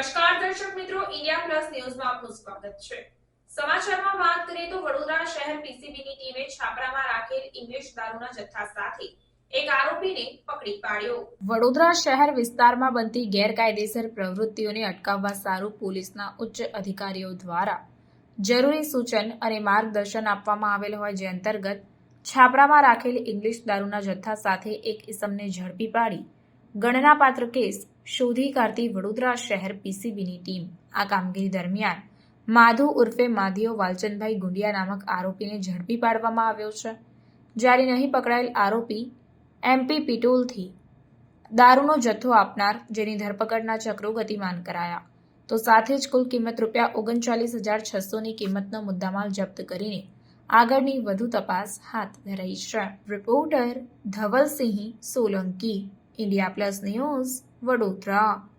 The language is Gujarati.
દર્શક મિત્રો, ઇન્ડિયા પ્લસ ન્યૂઝમાં આપનું સ્વાગત છે. સમાચારમાં વાત કરીએ તો વડોદરા શહેર પીસીબીની ટીમે છાપરામાં રાખેલ ઇંગ્લિશ દારૂના જથ્થા સાથે એક આરોપીને પકડી પાડ્યો. વડોદરા શહેર વિસ્તારમાં બનતી ગેરકાયદેસર પ્રવૃત્તિઓને અટકાવવા સારું પોલીસના ઉચ્ચ અધિકારીઓ દ્વારા જરૂરી સૂચન અને માર્ગદર્શન આપવામાં આવેલ હોય જે અંતર્ગત છાપરામાં રાખેલ ઇંગ્લિશ દારૂના જથ્થા સાથે એક ઇસમને ઝડપી પાડી ગણનાપાત્ર કેસ શોધી કાઢતી વડોદરા શહેર પીસીબીની ટીમ. આ કામગીરી દરમિયાન માધુ ઉર્ફે માધીઓ વાલચંદભાઈ ગુંડિયા નામક આરોપીને ઝડપી પાડવામાં આવ્યો છે. જ્યારે નહીં પકડાયેલ આરોપી એમપી પિટોલથી દારૂનો જથ્થો આપનાર, જેની ધરપકડના ચક્રો ગતિમાન કરાયા, તો સાથે જ કુલ કિંમત રૂપિયા ઓગણચાલીસ હજાર છસોની કિંમતનો મુદ્દામાલ જપ્ત કરીને આગળની વધુ તપાસ હાથ ધરાઈ છે. Reporter Dhavalsinh Solanki India plus news Vadodara